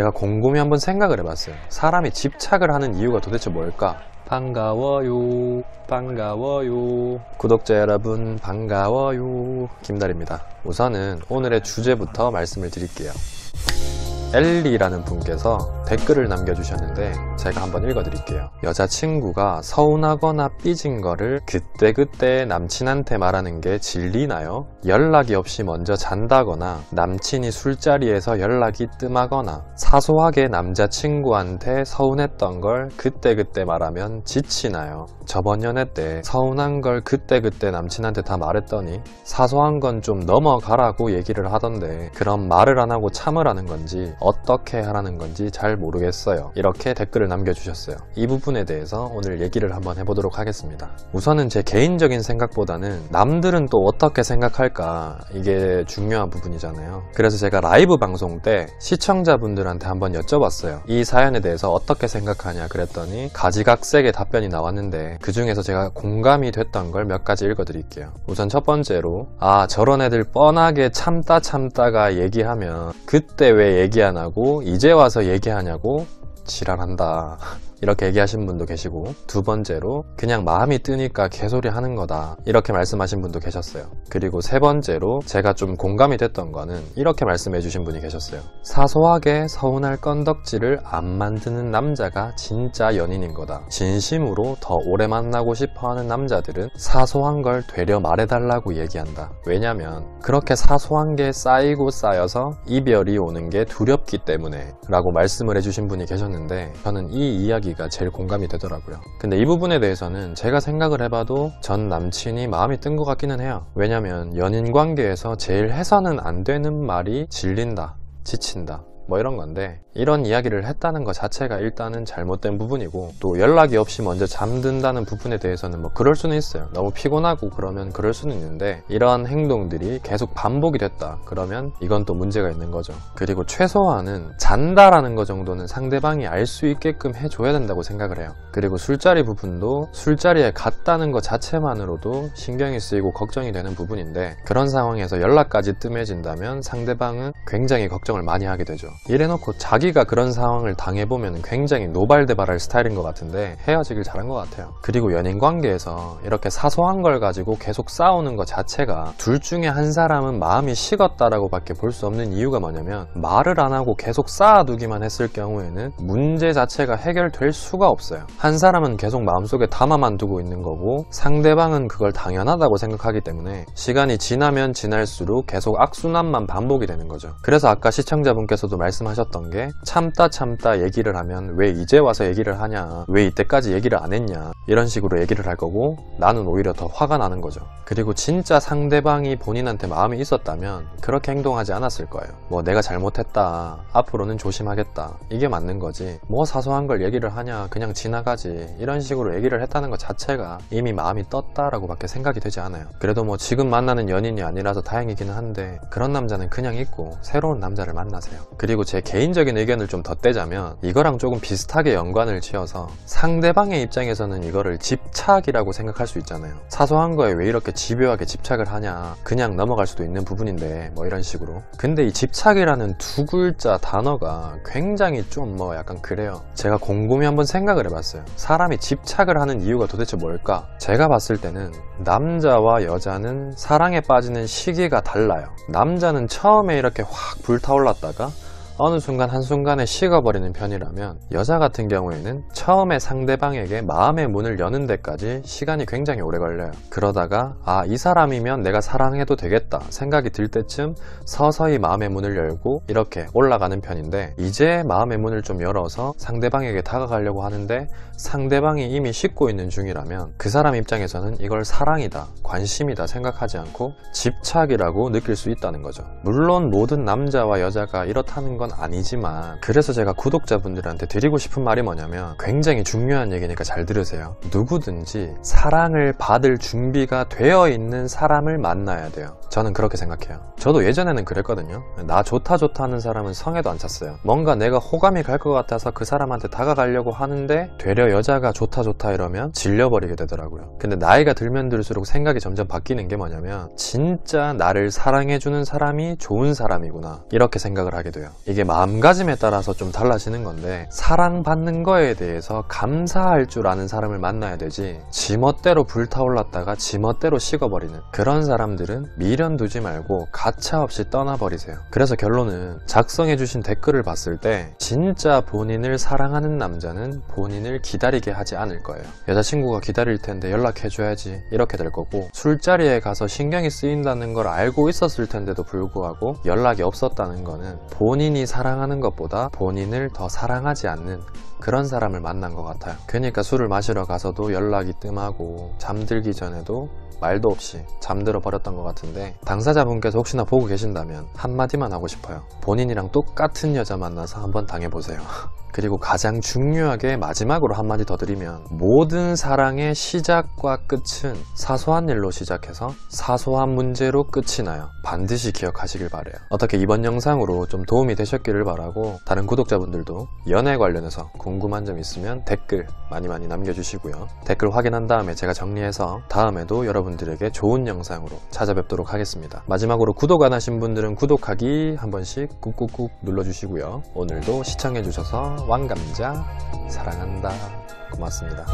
제가 곰곰이 한번 생각을 해봤어요. 사람이 집착을 하는 이유가 도대체 뭘까? 반가워요. 반가워요. 구독자 여러분, 반가워요. 김달입니다. 우선은 오늘의 주제부터 말씀을 드릴게요. 엘리라는 분께서 댓글을 남겨주셨는데 제가 한번 읽어드릴게요. 여자친구가 서운하거나 삐진 거를 그때그때 남친한테 말하는 게 진리나요? 연락이 없이 먼저 잔다거나 남친이 술자리에서 연락이 뜸하거나 사소하게 남자친구한테 서운했던 걸 그때그때 말하면 지치나요? 저번 연애 때 서운한 걸 그때그때 남친한테 다 말했더니 사소한 건 좀 넘어가라고 얘기를 하던데 그럼 말을 안 하고 참으라는 건지 어떻게 하라는 건지 잘 모르겠어요. 이렇게 댓글을 남겨주셨어요. 이 부분에 대해서 오늘 얘기를 한번 해보도록 하겠습니다. 우선은 제 개인적인 생각보다는 남들은 또 어떻게 생각할까 이게 중요한 부분이잖아요. 그래서 제가 라이브 방송 때 시청자분들한테 한번 여쭤봤어요. 이 사연에 대해서 어떻게 생각하냐 그랬더니 가지각색의 답변이 나왔는데 그 중에서 제가 공감이 됐던 걸 몇 가지 읽어드릴게요. 우선 첫 번째로 아 저런 애들 뻔하게 참다 참다가 얘기하면 그때 왜 얘기 안 하고 이제 와서 얘기하냐고 지랄한다. 이렇게 얘기하신 분도 계시고 두 번째로 그냥 마음이 뜨니까 개소리 하는 거다. 이렇게 말씀하신 분도 계셨어요. 그리고 세 번째로 제가 좀 공감이 됐던 거는 이렇게 말씀해 주신 분이 계셨어요. 사소하게 서운할 건덕지를 안 만드는 남자가 진짜 연인인 거다. 진심으로 더 오래 만나고 싶어 하는 남자들은 사소한 걸 되려 말해달라고 얘기한다. 왜냐면 그렇게 사소한 게 쌓이고 쌓여서 이별이 오는 게 두렵기 때문에 라고 말씀을 해주신 분이 계셨는데 저는 이 이야기 가 제일 공감이 되더라고요. 근데 이 부분에 대해서는 제가 생각을 해봐도 전 남친이 마음이 뜬 것 같기는 해요. 왜냐면 연인 관계에서 제일 해서는 안 되는 말이 질린다, 지친다. 뭐 이런 건데 이런 이야기를 했다는 것 자체가 일단은 잘못된 부분이고 또 연락이 없이 먼저 잠든다는 부분에 대해서는 뭐 그럴 수는 있어요. 너무 피곤하고 그러면 그럴 수는 있는데 이런 행동들이 계속 반복이 됐다 그러면 이건 또 문제가 있는 거죠. 그리고 최소한은 잔다라는 거 정도는 상대방이 알 수 있게끔 해줘야 된다고 생각을 해요. 그리고 술자리 부분도 술자리에 갔다는 것 자체만으로도 신경이 쓰이고 걱정이 되는 부분인데 그런 상황에서 연락까지 뜸해진다면 상대방은 굉장히 걱정을 많이 하게 되죠 이래놓고 자기가 그런 상황을 당해보면 굉장히 노발대발할 스타일인 것 같은데 헤어지길 잘한 것 같아요. 그리고 연인 관계에서 이렇게 사소한 걸 가지고 계속 싸우는 것 자체가 둘 중에 한 사람은 마음이 식었다라고 밖에 볼 수 없는 이유가 뭐냐면 말을 안 하고 계속 쌓아두기만 했을 경우에는 문제 자체가 해결될 수가 없어요. 한 사람은 계속 마음속에 담아만 두고 있는 거고 상대방은 그걸 당연하다고 생각하기 때문에 시간이 지나면 지날수록 계속 악순환만 반복이 되는 거죠. 그래서 아까 시청자분께서도 말 말씀하셨던 게 참다 참다 얘기를 하면 왜 이제 와서 얘기를 하냐 왜 이때까지 얘기를 안 했냐 이런 식으로 얘기를 할 거고 나는 오히려 더 화가 나는 거죠. 그리고 진짜 상대방이 본인한테 마음이 있었다면 그렇게 행동하지 않았을 거예요. 뭐 내가 잘못했다 앞으로는 조심하겠다 이게 맞는 거지. 뭐 사소한 걸 얘기를 하냐 그냥 지나가지 이런 식으로 얘기를 했다는 것 자체가 이미 마음이 떴다라고 밖에 생각이 되지 않아요. 그래도 뭐 지금 만나는 연인이 아니라서 다행이기는 한데 그런 남자는 그냥 있고 새로운 남자를 만나세요. 그리고 그리고 제 개인적인 의견을 좀 덧대자면 이거랑 조금 비슷하게 연관을 지어서 상대방의 입장에서는 이거를 집착이라고 생각할 수 있잖아요. 사소한 거에 왜 이렇게 집요하게 집착을 하냐 그냥 넘어갈 수도 있는 부분인데 뭐 이런 식으로. 근데 이 집착이라는 두 글자 단어가 굉장히 좀 뭐 약간 그래요. 제가 곰곰이 한번 생각을 해봤어요. 사람이 집착을 하는 이유가 도대체 뭘까? 제가 봤을 때는 남자와 여자는 사랑에 빠지는 시기가 달라요. 남자는 처음에 이렇게 확 불타올랐다가 어느 순간 한순간에 식어버리는 편이라면 여자 같은 경우에는 처음에 상대방에게 마음의 문을 여는 데까지 시간이 굉장히 오래 걸려요. 그러다가 아, 이 사람이면 내가 사랑해도 되겠다 생각이 들 때쯤 서서히 마음의 문을 열고 이렇게 올라가는 편인데 이제 마음의 문을 좀 열어서 상대방에게 다가가려고 하는데 상대방이 이미 식고 있는 중이라면 그 사람 입장에서는 이걸 사랑이다, 관심이다 생각하지 않고 집착이라고 느낄 수 있다는 거죠. 물론 모든 남자와 여자가 이렇다는 건 아니지만 그래서 제가 구독자분들한테 드리고 싶은 말이 뭐냐면 굉장히 중요한 얘기니까 잘 들으세요. 누구든지 사랑을 받을 준비가 되어 있는 사람을 만나야 돼요. 저는 그렇게 생각해요. 저도 예전에는 그랬거든요. 나 좋다 좋다 하는 사람은 성에도 안 찼어요. 뭔가 내가 호감이 갈 것 같아서 그 사람한테 다가가려고 하는데 되려 여자가 좋다 좋다 이러면 질려버리게 되더라고요. 근데 나이가 들면 들수록 생각이 점점 바뀌는 게 뭐냐면 진짜 나를 사랑해주는 사람이 좋은 사람이구나. 이렇게 생각을 하게 돼요. 이게 이게 마음가짐에 따라서 좀 달라지는 건데 사랑받는 거에 대해서 감사할 줄 아는 사람을 만나야 되지 지멋대로 불타올랐다가 지멋대로 식어버리는 그런 사람들은 미련 두지 말고 가차없이 떠나버리세요. 그래서 결론은 작성해주신 댓글을 봤을 때 진짜 본인을 사랑하는 남자는 본인을 기다리게 하지 않을 거예요. 여자친구가 기다릴 텐데 연락해줘야지 이렇게 될 거고 술자리에 가서 신경이 쓰인다는 걸 알고 있었을 텐데도 불구하고 연락이 없었다는 거는 본인이 사랑하는 것보다 본인을 더 사랑하지 않는 그런 사람을 만난 것 같아요. 그러니까 술을 마시러 가서도 연락이 뜸하고 잠들기 전에도 말도 없이 잠들어 버렸던 것 같은데 당사자분께서 혹시나 보고 계신다면 한마디만 하고 싶어요. 본인이랑 똑같은 여자 만나서 한번 당해보세요. 그리고 가장 중요하게 마지막으로 한마디 더 드리면 모든 사랑의 시작과 끝은 사소한 일로 시작해서 사소한 문제로 끝이 나요. 반드시 기억하시길 바래요. 어떻게 이번 영상으로 좀 도움이 되셨기를 바라고 다른 구독자분들도 연애 관련해서 궁금한 점 있으면 댓글 많이 많이 남겨주시고요. 댓글 확인한 다음에 제가 정리해서 다음에도 여러분들에게 좋은 영상으로 찾아뵙도록 하겠습니다. 마지막으로 구독 안 하신 분들은 구독하기 한 번씩 꾹꾹꾹 눌러주시고요. 오늘도 시청해주셔서 왕감자 사랑한다. 고맙습니다.